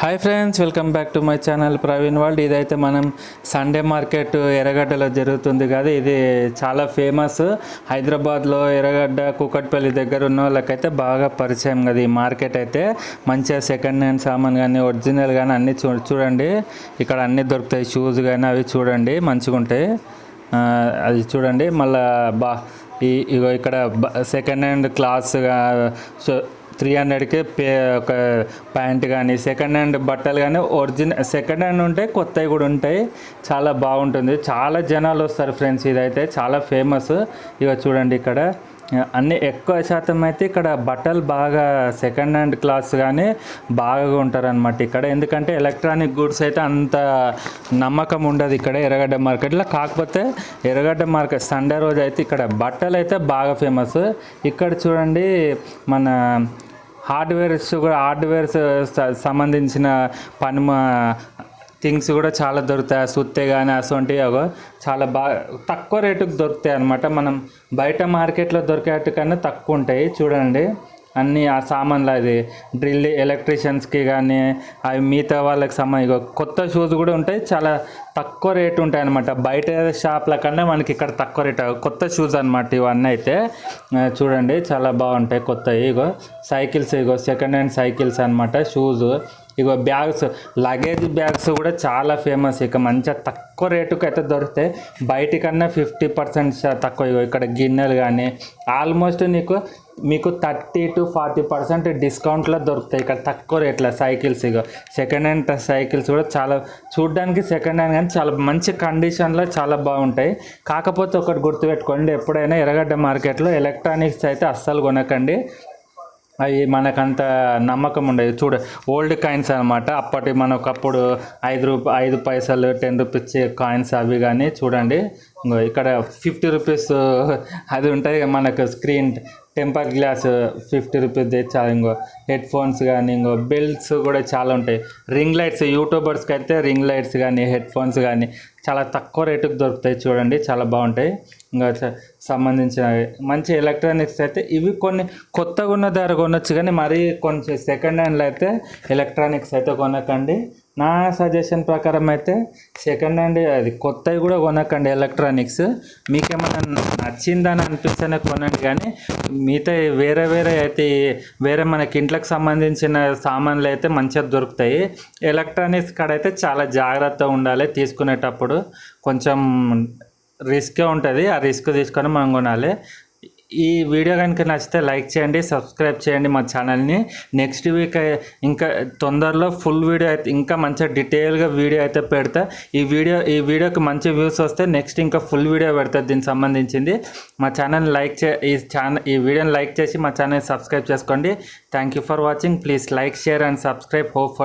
Hi friends welcome back to my channel Praveen world ఇదైతే మనం Sunday market ఎర్రగడ్డలో జరుగుతుంది కదా ఇది చాలా ఫేమస్ హైదరాబాద్లో ఎర్రగడ్డ కూకట్పల్లి దగ్గర ఉన్న వాళ్ళకైతే బాగా పరిచయం కదా ఈ మార్కెట్ అయితే. మంచిగా సెకండ్ హ్యాండ్ సామాన్ కానీ ఒరిజినల్ కానీ అన్నీ చూ చూడండి. ఇక్కడ అన్నీ దొరుకుతాయి షూస్ కానీ అవి చూడండి మంచిగా ఉంటాయి. అది చూడండి మళ్ళీ బా ఈ ఇగో ఇక్కడ సెకండ్ హ్యాండ్ క్లాస్గా త్రీ హండ్రెడ్కి పే ఒక ప్యాంట్ కానీ సెకండ్ హ్యాండ్ బట్టలు కానీ ఒరిజినల్ సెకండ్ హ్యాండ్ ఉంటాయి కొత్తవి కూడా ఉంటాయి. చాలా బాగుంటుంది. చాలా జనాలు వస్తారు ఫ్రెండ్స్ ఇదైతే. చాలా ఫేమస్. ఇక చూడండి ఇక్కడ. అన్ని ఎక్కువ శాతం అయితే ఇక్కడ బట్టలు బాగా సెకండ్ హ్యాండ్ క్లాస్ కానీ బాగా ఉంటారు అనమాట ఇక్కడ. ఎందుకంటే ఎలక్ట్రానిక్ గూడ్స్ అయితే అంత నమ్మకం ఉండదు ఇక్కడ ఎర్రగడ్డ మార్కెట్లో. కాకపోతే ఎర్రగడ్డ మార్కెట్ సండే రోజు అయితే ఇక్కడ బట్టలు అయితే బాగా ఫేమస్. ఇక్కడ చూడండి మన హార్డ్వేర్స్ కూడా హార్డ్వేర్స్ సంబంధించిన పని థింగ్స్ కూడా చాలా దొరుకుతాయి. సుత్తే కానీ అసొంటివి చాలా బాగా తక్కువ రేటుకు దొరుకుతాయి అనమాట మనం బయట మార్కెట్లో దొరికేటి కన్నా తక్కువ ఉంటాయి. చూడండి. అన్ని ఆ సామాన్లు అది డ్రిల్ ఎలక్ట్రీషియన్స్కి కానీ అవి మిగతా వాళ్ళకి సంబంధించి ఇగో కొత్త షూస్ కూడా ఉంటాయి. చాలా తక్కువ రేటు ఉంటాయి అనమాట బయట షాప్ల కన్నా మనకి ఇక్కడ తక్కువ రేట్. కొత్త షూస్ అనమాట ఇవన్నీ అయితే. చూడండి చాలా బాగుంటాయి కొత్తవి. ఇగో సైకిల్స్ ఇగో సెకండ్ హ్యాండ్ సైకిల్స్ అనమాట షూస్. ఇగో బ్యాగ్స్ లగేజ్ బ్యాగ్స్ కూడా చాలా ఫేమస్. ఇక మంచిగా తక్కువ రేటుకి అయితే దొరుకుతాయి. బయటికన్నా ఫిఫ్టీ పర్సెంట్ తక్కువ. ఇగో ఇక్కడ గిన్నెలు కానీ ఆల్మోస్ట్ నీకు మీకు థర్టీ టు ఫార్టీ పర్సెంట్ డిస్కౌంట్లో దొరుకుతాయి ఇక్కడ తక్కువ రేట్లో సైకిల్స్ ఇక సెకండ్ హ్యాండ్ సైకిల్స్ కూడా చాలా చూడడానికి సెకండ్ హ్యాండ్ కానీ చాలా మంచి కండిషన్లో చాలా బాగుంటాయి. కాకపోతే ఒకటి గుర్తుపెట్టుకోండి ఎప్పుడైనా ఎర్రగడ్డ మార్కెట్లో ఎలక్ట్రానిక్స్ అయితే అస్సలు కొనకండి. అవి మనకంత నమ్మకం ఉండేది. చూడ ఓల్డ్ కాయిన్స్ అనమాట అప్పటి మనకప్పుడు ఐదు రూప ఐదు పైసలు టెన్ రూపీస్ కాయిన్స్ అవి కానీ చూడండి. ఇక్కడ ఫిఫ్టీ రూపీస్ అది ఉంటుంది మనకు screen temper glass fifty rupees తెచ్చాలి ఇంకో హెడ్ ఫోన్స్ కానీ ఇంకో బెల్ట్స్ కూడా చాలా ఉంటాయి. రింగ్ లైట్స్ యూట్యూబర్స్కి అయితే రింగ్ లైట్స్ కానీ హెడ్ ఫోన్స్ కానీ చాలా తక్కువ రేటుకు దొరుకుతాయి చూడండి చాలా బాగుంటాయి. ఇంకా సంబంధించిన మంచి ఎలక్ట్రానిక్స్ అయితే ఇవి కొన్ని కొత్తగా ఉన్న ధర కొనొచ్చు కానీ మరీ కొంచెం సెకండ్ హ్యాండ్లో అయితే ఎలక్ట్రానిక్స్ అయితే కొనకండి. నా సజెషన్ ప్రకారం అయితే సెకండ్ హ్యాండ్ అది కొత్తవి కూడా కొనకండి ఎలక్ట్రానిక్స్. మీకేమైనా నచ్చిందని అనిపిస్తేనే కొనండి కానీ మిగతా వేరే వేరే అయితే వేరే మనకి ఇంట్లోకి సంబంధించిన సామాన్లు అయితే మంచిగా దొరుకుతాయి. ఎలక్ట్రానిక్స్ కాడ అయితే చాలా జాగ్రత్తగా ఉండాలి తీసుకునేటప్పుడు. కొంచెం రిస్కే ఉంటుంది. ఆ రిస్క్ తీసుకొని మనం కొనాలి. ఈ వీడియో కనుక నచ్చితే లైక్ చేయండి సబ్స్క్రైబ్ చేయండి మా ఛానల్ని. నెక్స్ట్ వీక్ ఇంకా తొందరలో ఫుల్ వీడియో అయితే ఇంకా మంచిగా డీటెయిల్గా వీడియో అయితే పెడతా. ఈ వీడియో ఈ వీడియోకి మంచి వ్యూస్ వస్తే నెక్స్ట్ ఇంకా ఫుల్ వీడియో పెడతా దీనికి సంబంధించింది. మా ఛానల్ లైక్ చే ఈ ఛానల్ ఈ వీడియోని లైక్ చేసి మా ఛానల్ సబ్స్క్రైబ్ చేసుకోండి. Thank you for watching. Please like share and subscribe. Hope for